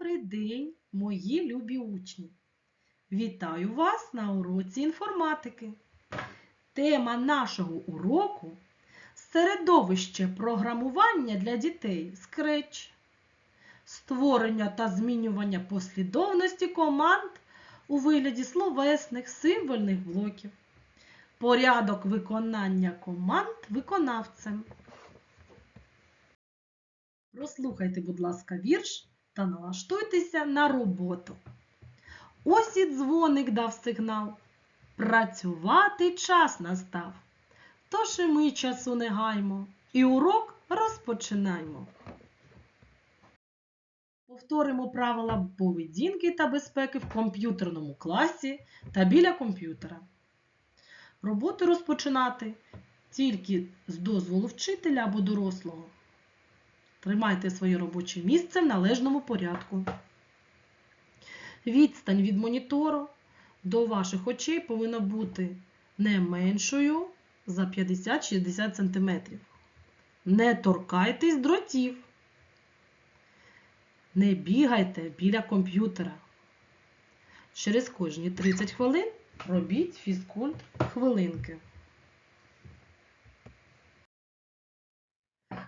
Добрий день, мої любі учні! Вітаю вас на уроці інформатики. Тема нашого уроку середовище програмування для дітей Scratch. Створення та змінювання послідовності команд у вигляді словесних символьних блоків. Порядок виконання команд виконавцем. Прослухайте, будь ласка, вірш та налаштуйтеся на роботу. Ось і дзвоник дав сигнал. Працювати час настав. Тож і ми часу не гаймо, і урок розпочинаймо. Повторимо правила поведінки та безпеки в комп'ютерному класі та біля комп'ютера. Роботу розпочинати тільки з дозволу вчителя або дорослого. Тримайте своє робоче місце в належному порядку. Відстань від монітору до ваших очей повинна бути не меншою за 50-60 см. Не торкайтесь дротів. Не бігайте біля комп'ютера. Через кожні 30 хвилин робіть фізкульт хвилинки.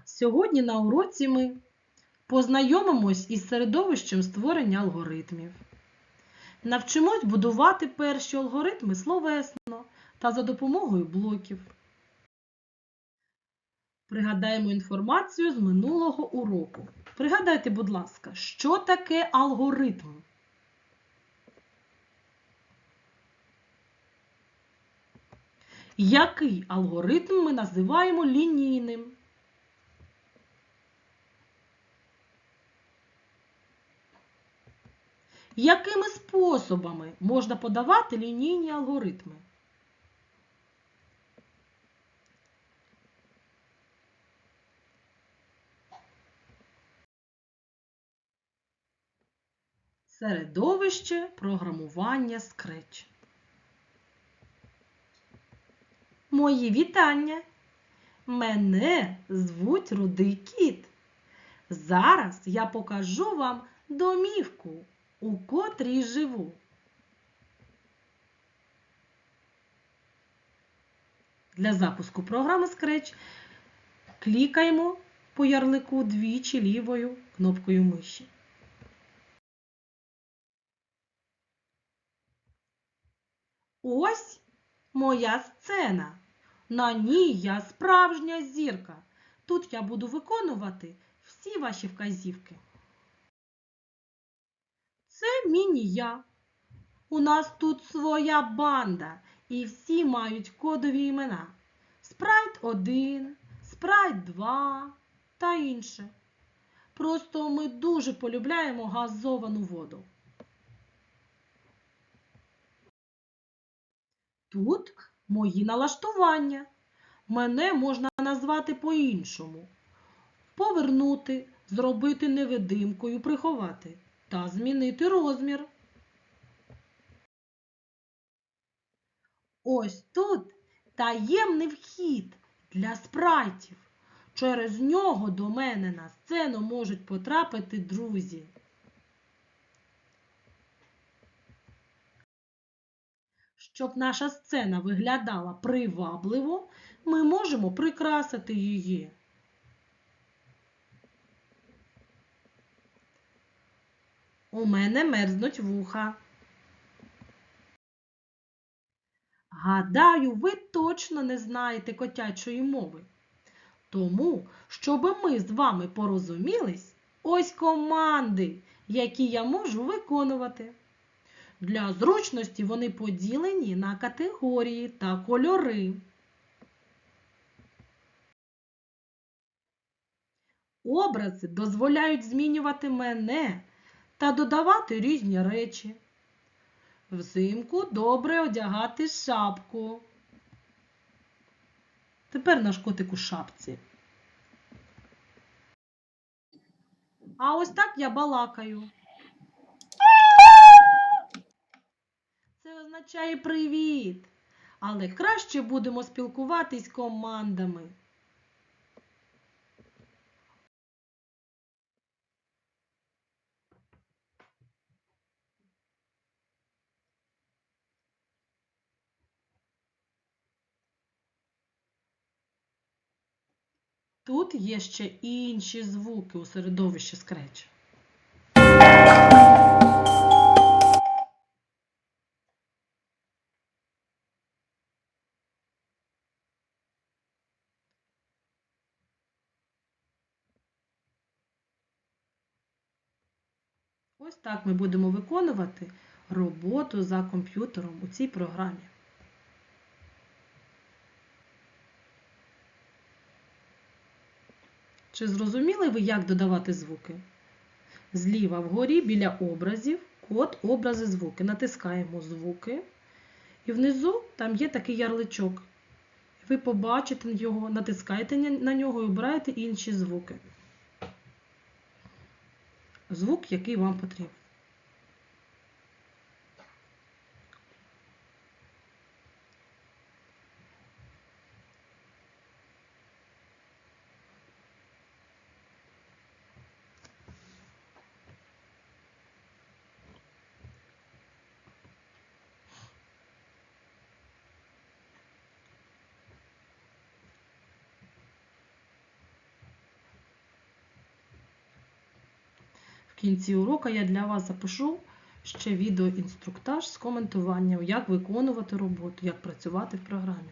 Сьогодні на уроці ми познайомимось із середовищем створення алгоритмів. Навчимось будувати перші алгоритми словесно та за допомогою блоків. Пригадаємо інформацію з минулого уроку. Пригадайте, будь ласка, що таке алгоритм? Який алгоритм ми називаємо лінійним? Якими способами можна подавати лінійні алгоритми? Середовище програмування Scratch. Мої вітання! Мене звуть Рудий Кіт. Зараз я покажу вам домівку, у котрій живу. Для запуску програми Scratch клікаємо по ярлику двічі лівою кнопкою миші. Ось моя сцена. На ній я справжня зірка. Тут я буду виконувати всі ваші вказівки. Це міні-я. У нас тут своя банда, і всі мають кодові імена. Спрайт 1, спрайт 2 та інше. Просто ми дуже полюбляємо газовану воду. Тут мої налаштування. Мене можна назвати по-іншому. Повернути, зробити невидимкою, приховати та змінити розмір. Ось тут таємний вхід для спрайтів. Через нього до мене на сцену можуть потрапити друзі. Щоб наша сцена виглядала привабливо, ми можемо прикрасити її. У мене мерзнуть вуха. Гадаю, ви точно не знаєте котячої мови. Тому, щоб ми з вами порозумілись, ось команди, які я можу виконувати. Для зручності вони поділені на категорії та кольори. Образи дозволяють змінювати мене та додавати різні речі. Взимку добре одягати шапку. Тепер наш котик у шапці. А ось так я балакаю. Це означає привіт. Але краще будемо спілкуватись командами. Тут є ще інші звуки у середовищі Scratch. Ось так ми будемо виконувати роботу за комп'ютером у цій програмі. Чи зрозуміли ви, як додавати звуки? Зліва вгорі біля образів код образи звуки. Натискаємо звуки. І внизу там є такий ярличок. Ви побачите його, натискаєте на нього і обираєте інші звуки. Звук, який вам потрібен. Кінці уроку я для вас запишу ще відеоінструктаж з коментуванням, як виконувати роботу, як працювати в програмі.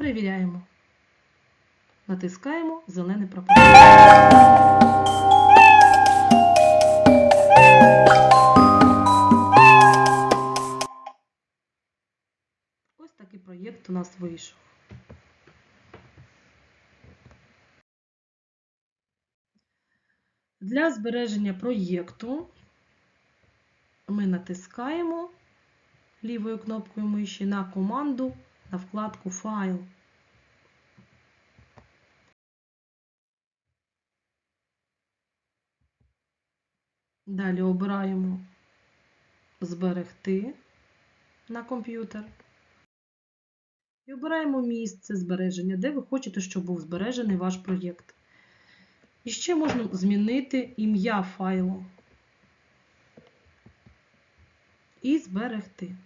Перевіряємо. Натискаємо зелений прапор. Ось такий проєкт у нас вийшов. Для збереження проєкту ми натискаємо лівою кнопкою миші на команду на вкладку Файл. Далі обираємо Зберегти на комп'ютер. І обираємо місце збереження, де ви хочете, щоб був збережений ваш проєкт. І ще можна змінити ім'я файлу і зберегти.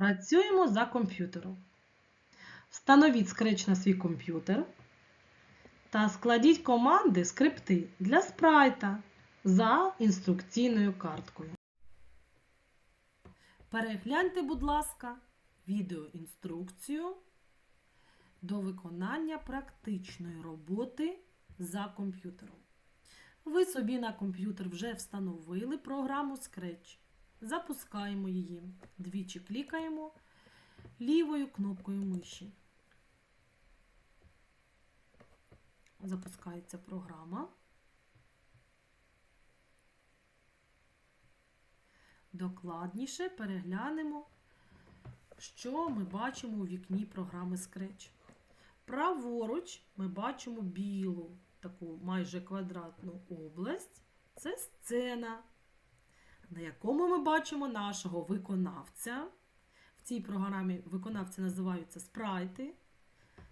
Працюємо за комп'ютером. Встановіть Scratch на свій комп'ютер та складіть команди скрипти для спрайта за інструкційною карткою. Перегляньте, будь ласка, відеоінструкцію до виконання практичної роботи за комп'ютером. Ви собі на комп'ютер вже встановили програму Scratch. Запускаємо її. Двічі клікаємо лівою кнопкою миші. Запускається програма. Докладніше переглянемо, що ми бачимо у вікні програми Scratch. Праворуч ми бачимо білу, таку майже квадратну область. Це сцена, на якому ми бачимо нашого виконавця. В цій програмі виконавці називаються спрайти.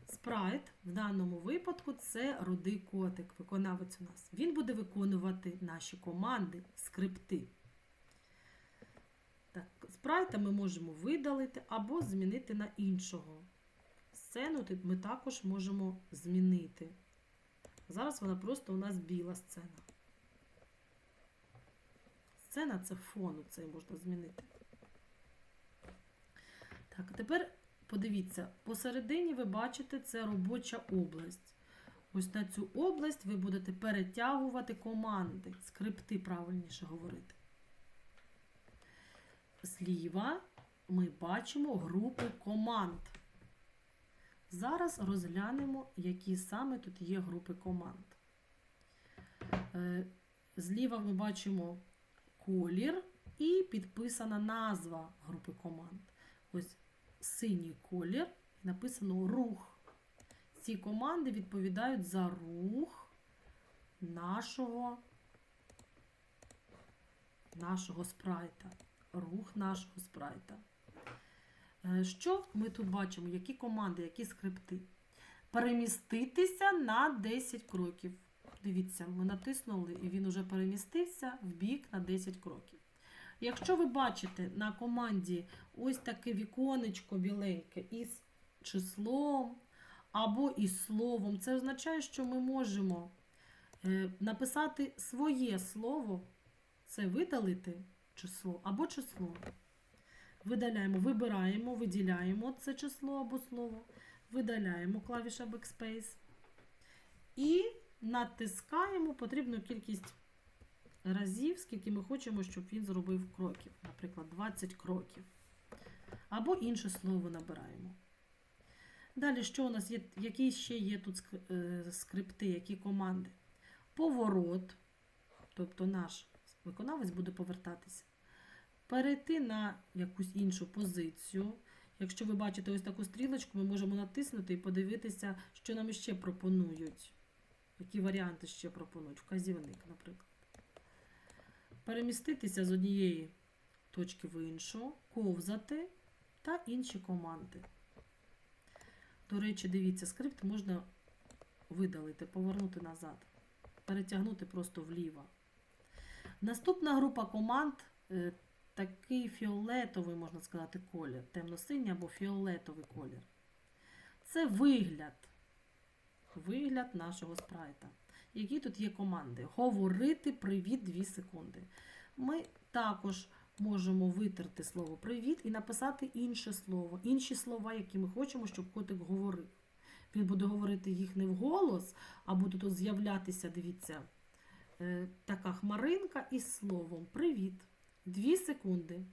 Спрайт в даному випадку це рудий котик, виконавець у нас. Він буде виконувати наші команди, скрипти. Так, спрайта ми можемо видалити або змінити на іншого. Сцену ми також можемо змінити. Зараз вона просто у нас біла сцена. Сцена це фон, цей можна змінити. Так, тепер подивіться, посередині ви бачите, це робоча область. Ось на цю область ви будете перетягувати команди, скрипти, правильніше говорити. Зліва ми бачимо групи команд. Зараз розглянемо, які саме тут є групи команд. Е, Зліва ми бачимо колір і підписана назва групи команд. Ось синій колір написано рух. Ці команди відповідають за рух нашого, нашого спрайта. Рух нашого спрайта. Е, Що ми тут бачимо? Які команди, які скрипти? Переміститися на 10 кроків. Дивіться, ми натиснули, і він уже перемістився в бік на 10 кроків. Якщо ви бачите на команді ось таке віконечко біленьке із числом або із словом, це означає, що ми можемо е, написати своє слово, це видалити число або число. Видаляємо, вибираємо, виділяємо це число або слово, видаляємо клавіша Backspace і натискаємо потрібну кількість разів, скільки ми хочемо, щоб він зробив кроків. Наприклад, 20 кроків. Або інше слово набираємо. Далі, що у нас є, які ще є тут е, скрипти, які команди? Поворот, тобто наш виконавець буде повертатися. Перейти на якусь іншу позицію. Якщо ви бачите ось таку стрілочку, ми можемо натиснути і подивитися, що нам ще пропонують. Які варіанти ще пропонують? Вказівник, наприклад. Переміститися з однієї точки в іншу, ковзати та інші команди. До речі, дивіться, скрипт можна видалити, повернути назад, перетягнути просто вліво. Наступна група команд е, такий фіолетовий, можна сказати, колір, темно-синій або фіолетовий колір. Це вигляд. Вигляд нашого спрайта. Які тут є команди? Говорити привіт 2 секунди. Ми також можемо витерти слово привіт і написати інше слово, інші слова, які ми хочемо, щоб котик говорив. Він буде говорити їх не вголос, а буде тут з'являтися, дивіться, е, така хмаринка із словом Привіт. 2 секунди.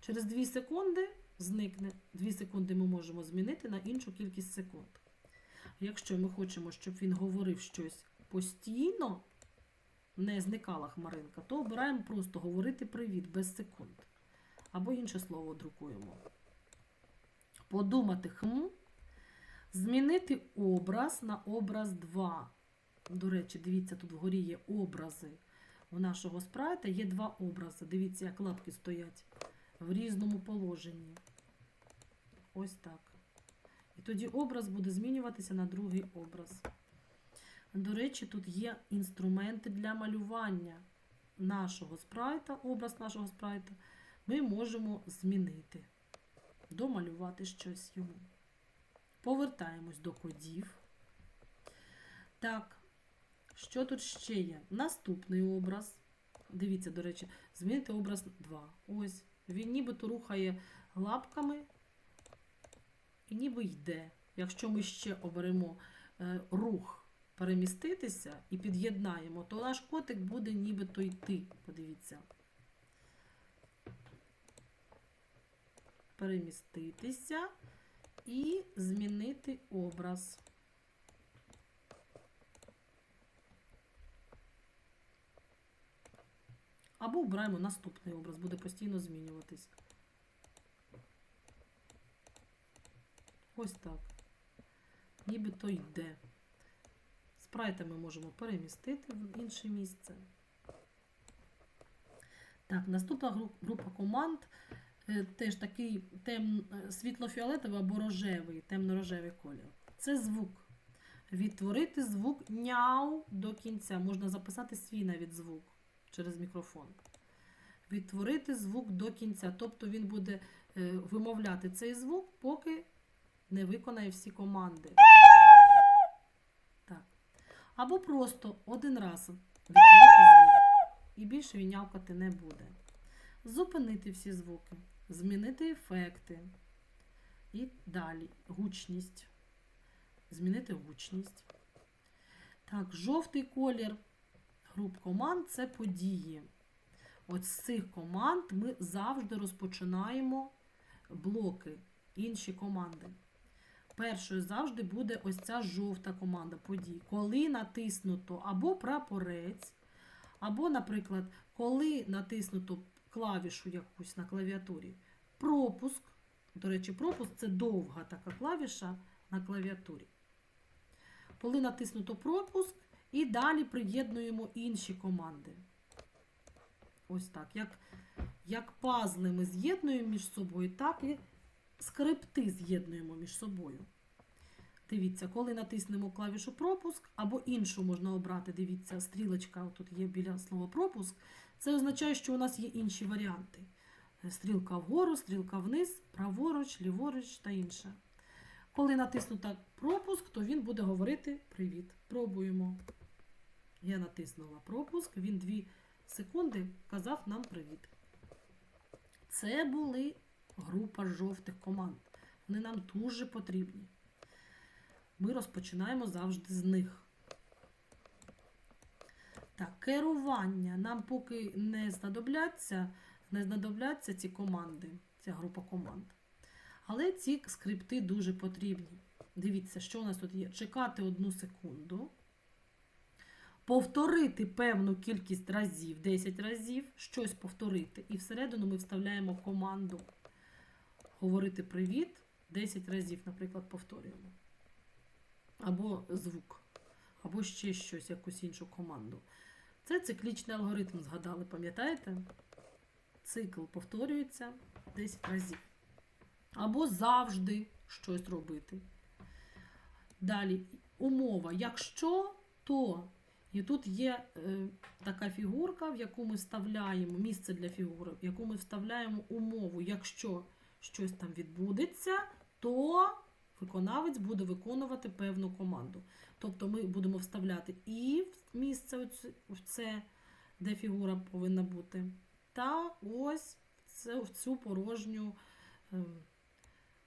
Через 2 секунди зникне. 2 секунди ми можемо змінити на іншу кількість секунд. Якщо ми хочемо, щоб він говорив щось постійно, не зникала хмаринка, то обираємо просто говорити привіт без секунд. Або інше слово друкуємо. Подумати хм. Змінити образ на образ 2. До речі, дивіться, тут вгорі є образи. У нашого спрайта є два образи. Дивіться, як лапки стоять в різному положенні. Ось так. Тоді образ буде змінюватися на другий образ. До речі, тут є інструменти для малювання нашого спрайта, образ нашого спрайта. Ми можемо змінити, домалювати щось йому. Повертаємось до кодів. Так, що тут ще є? Наступний образ. Дивіться, до речі, змінити образ 2. Ось Він нібито рухає лапками ніби йде. Якщо ми ще оберемо е, рух переміститися і під'єднаємо, то наш котик буде нібито йти. Подивіться. Переміститися і змінити образ. Або обираємо наступний образ, буде постійно змінюватись. Ось так. Нібито йде. Спрайта ми можемо перемістити в інше місце. Так, наступна група команд е, теж такий тем, е, світло-фіолетовий або рожевий, темно-рожевий колір. Це звук. Відтворити звук няу до кінця. Можна записати свій навіть звук через мікрофон. Відтворити звук до кінця. Тобто він буде е, вимовляти цей звук, поки не виконає всі команди. Так. Або просто один раз відтворити звук. І більше він нявкати не буде. Зупинити всі звуки, змінити ефекти. І далі гучність. Змінити гучність. Так, жовтий колір груп команд це події. От з цих команд ми завжди розпочинаємо блоки, інші команди. Першою завжди буде ось ця жовта команда подій. Коли натиснуто або прапорець, або, наприклад, коли натиснуто клавішу якусь на клавіатурі, пропуск. До речі, пропуск це довга така клавіша на клавіатурі. Коли натиснуто пропуск, і далі приєднуємо інші команди. Ось так. Як, як пазли ми з'єднуємо між собою, так і скрипти з'єднуємо між собою. Дивіться, коли натиснемо клавішу пропуск, або іншу можна обрати, дивіться, стрілочка тут є біля слова пропуск. Це означає, що у нас є інші варіанти. Стрілка вгору, стрілка вниз, праворуч, ліворуч та інше. Коли натиснута пропуск, то він буде говорити Привіт. Пробуємо. Я натиснула пропуск, він 2 секунди казав нам привіт. Це були група жовтих команд. Вони нам дуже потрібні. Ми розпочинаємо завжди з них. Так, керування. Нам поки не знадобляться, не знадобляться ці команди, ця група команд. Але ці скрипти дуже потрібні. Дивіться, що у нас тут є. Чекати одну секунду. Повторити певну кількість разів, 10 разів, щось повторити. І всередину ми вставляємо команду. Говорити привіт 10 разів, наприклад, повторюємо. Або звук, або ще щось, якусь іншу команду. Це циклічний алгоритм, згадали, пам'ятаєте? Цикл повторюється 10 разів. Або завжди щось робити. Далі, умова. Якщо, то. І тут є е, така фігурка, в яку ми вставляємо, місце для фігури, в яку ми вставляємо умову. Якщо щось там відбудеться, то виконавець буде виконувати певну команду. Тобто ми будемо вставляти і в місце в це, де фігура повинна бути, та ось в цю порожню е,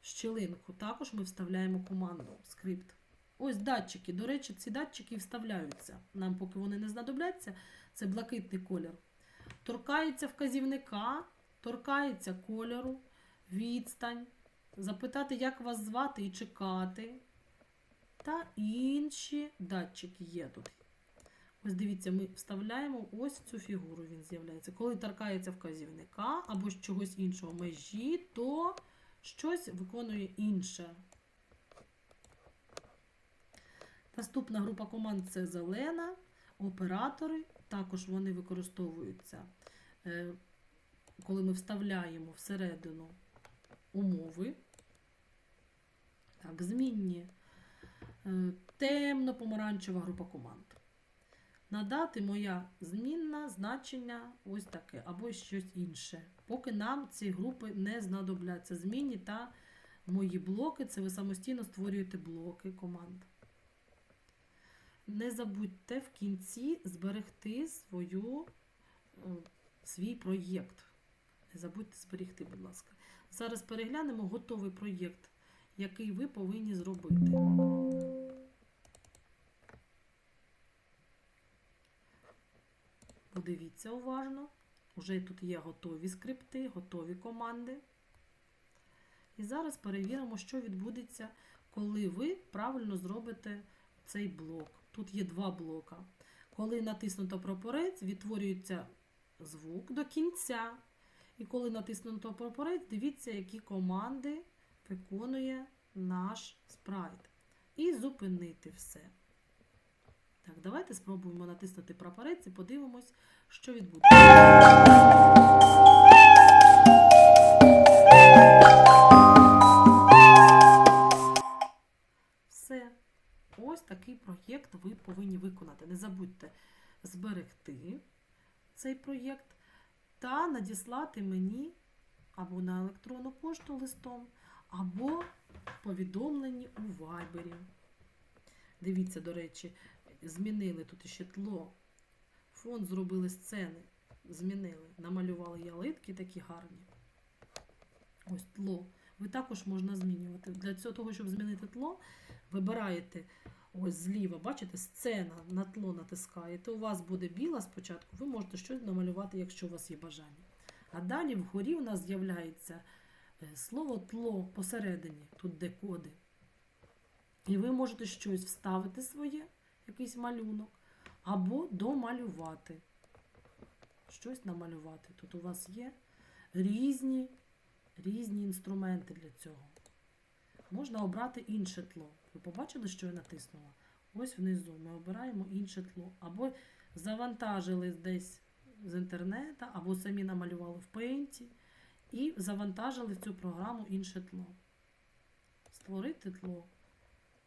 щілинку. Також ми вставляємо команду, скрипт. Ось датчики. До речі, ці датчики вставляються. Нам, поки вони не знадобляться, це блакитний колір. Торкається вказівника, торкається кольору, відстань, запитати, як вас звати і чекати. Та інші датчики є тут. Ось дивіться, ми вставляємо ось цю фігуру, він з'являється. Коли торкається вказівника або ж чогось іншого межі, то щось виконує інше. Наступна група команд це зелена, оператори. Також вони використовуються, е, коли ми вставляємо всередину умови. Так, змінні. Е, Темно-помаранчева група команд. Надати моя змінна значення ось таке, або щось інше. Поки нам ці групи не знадобляться. Змінні та мої блоки це ви самостійно створюєте блоки команд. Не забудьте в кінці зберегти свою, е, свій проєкт. Не забудьте зберігти, будь ласка. Зараз переглянемо готовий проєкт, який ви повинні зробити. Подивіться уважно. Уже тут є готові скрипти, готові команди. І зараз перевіримо, що відбудеться, коли ви правильно зробите цей блок. Тут є два блока. Коли натиснуто прапорець, відтворюється звук до кінця. І коли натиснуто прапорець, дивіться, які команди виконує наш спрайт. І зупинити все. Так, давайте спробуємо натиснути прапорець і подивимось, що відбудеться. Все. Ось такий проєкт ви повинні виконати. Не забудьте зберегти цей проєкт та надіслати мені або на електронну пошту листом, або в повідомленні у Вайбері. Дивіться, до речі, змінили тут ще тло. Фон зробили сцени, змінили, намалювали ялинки такі гарні. Ось тло. Ви також можна змінювати. Для цього, щоб змінити тло, вибираєте ось зліва, бачите, сцена на тло натискаєте. У вас буде біла спочатку, ви можете щось намалювати, якщо у вас є бажання. А далі вгорі у нас з'являється е, слово тло посередині, тут де коди. І ви можете щось вставити своє, якийсь малюнок, або домалювати. Щось намалювати. Тут у вас є різні, різні інструменти для цього. Можна обрати інше тло. Ви побачили, що я натиснула? Ось внизу ми обираємо інше тло. Або завантажили десь з інтернету, або самі намалювали в пейнті і завантажили в цю програму інше тло. Створити тло.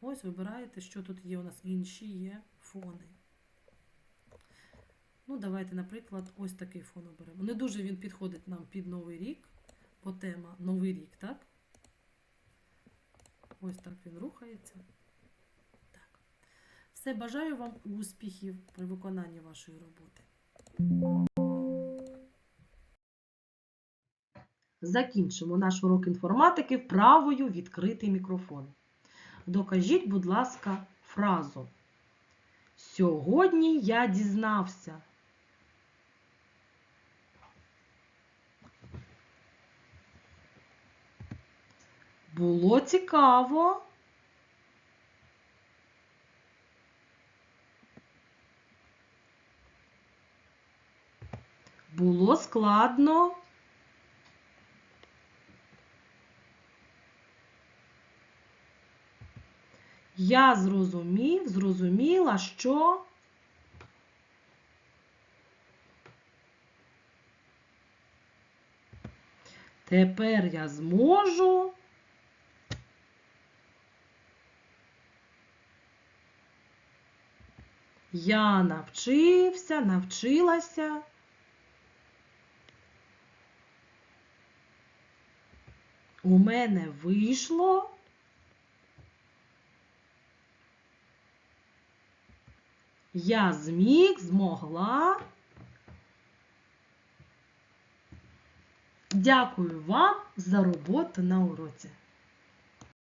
Ось вибираєте, що тут є. У нас інші є фони. Ну, давайте, наприклад, ось такий фон оберемо. Не дуже він підходить нам під Новий рік, бо тема Новий рік, так? Ось так він рухається. Так. Все, бажаю вам успіхів при виконанні вашої роботи. Закінчимо наш урок інформатики вправою відкритий мікрофон. Докажіть, будь ласка, фразу. Сьогодні я дізнався. Було цікаво. Було складно. Я зрозумів, зрозуміла, що тепер я зможу. Я навчився, навчилася. У мене вийшло. Я зміг, змогла. Дякую вам за роботу на уроці.